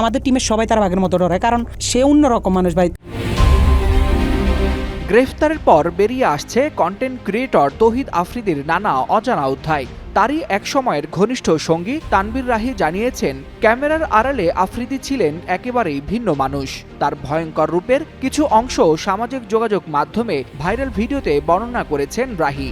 আমাদের টিমের সবাই তার বাঘের মতো ডরায় কারণ সে অন্যরকম মানুষ ভাই। গ্রেফতারের পর বেরিয়ে আসছে কন্টেন্ট ক্রিয়েটর তহিদ আফ্রিদির নানা অজানা অধ্যায়। তারই এক সময়ের ঘনিষ্ঠ সঙ্গী তানবির রাহি জানিয়েছেন, ক্যামেরার আড়ালে আফ্রিদি ছিলেন একেবারেই ভিন্ন মানুষ। তার ভয়ঙ্কর রূপের কিছু অংশ সামাজিক যোগাযোগ মাধ্যমে ভাইরাল ভিডিওতে বর্ণনা করেছেন Rahi.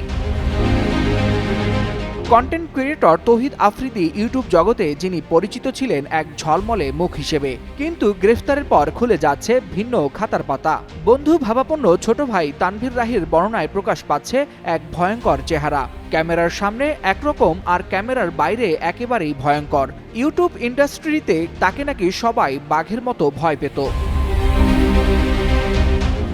Content creator Tauhid Afridi YouTube জগতে যিনি পরিচিত ছিলেন এক ঝলমলে মুখ হিসেবে, কিন্তু গ্রেফতারের পর খুলে যাচ্ছে ভিন্ন খাতার পাতা। বন্ধু ভাবাপন্ন ছোট ভাই তানভীর রাহির বর্ণনায় প্রকাশ পাচ্ছে এক ভয়ঙ্কর চেহারা। ক্যামেরার সামনে একরকম আর ক্যামেরার বাইরে একেবারেই ভয়ঙ্কর। ইউটিউব ইন্ডাস্ট্রিতে তাকে নাকি সবাই বাঘের মতো ভয় পেত।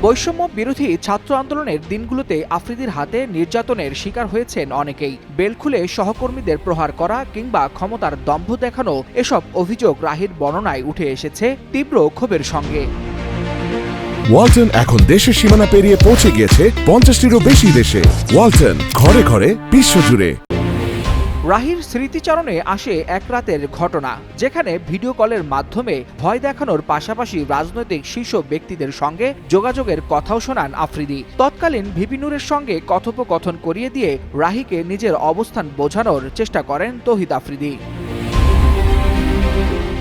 বৈষম্য বিরোধী ছাত্র আন্দোলনের দিনগুলোতে আফ্রিদির হাতে নির্যাতনের শিকার হয়েছেন অনেকেই। বেল খুলে সহকর্মীদের প্রহার করা কিংবা ক্ষমতার দম্ভ দেখানো এসব অভিযোগ রাহির বর্ণনায় উঠে এসেছে তীব্র ক্ষোভের সঙ্গে। ওয়ালটন এখন দেশের সীমানা পেরিয়ে পৌঁছে গিয়েছে পঞ্চাশটিরও বেশি দেশে। ওয়ালটন ঘরে ঘরে বিশ্বজুড়ে। রাহির স্মৃতিচারণে আসে এক রাতের ঘটনা, যেখানে ভিডিও কলের মাধ্যমে ভয় দেখানোর পাশাপাশি রাজনৈতিক শীর্ষ ব্যক্তিদের সঙ্গে যোগাযোগের কথাও শোনান আফ্রিদি। তৎকালীন ভিপিনুরের সঙ্গে কথোপকথন করিয়ে দিয়ে রাহিকে নিজের অবস্থান বোঝানোর চেষ্টা করেন তহিদ আফ্রিদি।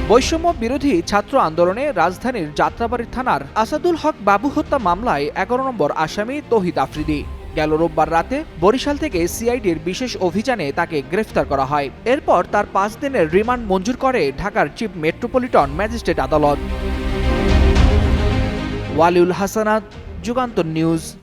বৈষম্য বিরোধী ছাত্র আন্দোলনে রাজধানীর যাত্রাবাড়ি থানার আসাদুল হক বাবু হত্যা মামলায় এগারো নম্বর আসামি তহিদ আফ্রিদি। গেল রোববার রাতে বরিশাল থেকে সিআইডির বিশেষ অভিযানে তাকে গ্রেফতার করা হয়। এরপর তার পাঁচ দিনের রিমান্ড মঞ্জুর করে ঢাকার চিফ মেট্রোপলিটন ম্যাজিস্ট্রেট আদালত। ওয়ালিউল হাসানাত, যুগান্তর নিউজ।